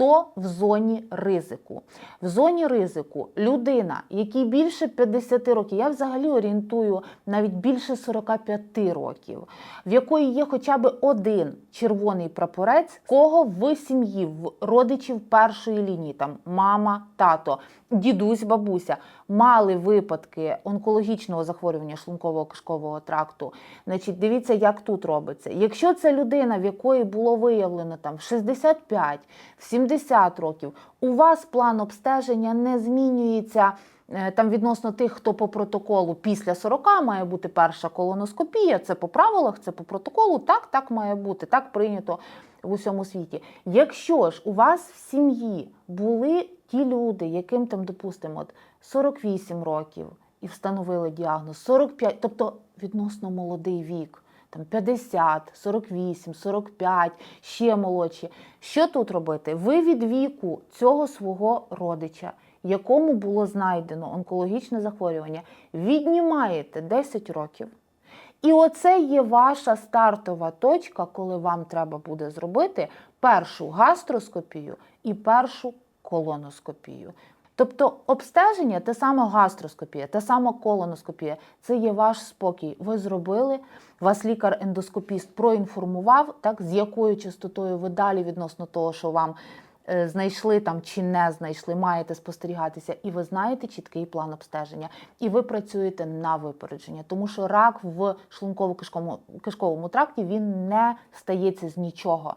Хто в зоні ризику? В зоні ризику людина, якій більше 50 років, я взагалі орієнтую навіть більше 45 років, в якої є хоча б один червоний прапорець, кого в сім'ї, в родичів першої лінії, там мама, тато, дідусь, бабуся, мали випадки онкологічного захворювання шлунково-кишкового тракту. Значить, дивіться, як тут робиться. Якщо це людина, в якої було виявлено там в 65, в 70 років, у вас план обстеження не змінюється. е, Там відносно тих, хто по протоколу після 40 має бути перша колоноскопія. Це по правилах, це по протоколу. Так, так має бути, так прийнято в усьому світі. Якщо ж у вас в сім'ї були ті люди, яким там, допустимо, 48 років і встановили діагноз, 45, тобто відносно молодий вік. Там 50, 48, 45, ще молодші. Що тут робити? Ви від віку цього свого родича, якому було знайдено онкологічне захворювання, віднімаєте 10 років. І оце є ваша стартова точка, коли вам треба буде зробити першу гастроскопію і першу колоноскопію. Тобто обстеження, те саме гастроскопія, те саме колоноскопія, це є ваш спокій. Ви зробили, вас лікар-ендоскопіст проінформував, так, з якою частотою ви далі відносно того, що вам е, знайшли там чи не знайшли, маєте спостерігатися, і ви знаєте чіткий план обстеження, і ви працюєте на випередження, тому що рак в шлунково-кишковому кишковому тракті він не стається з нічого.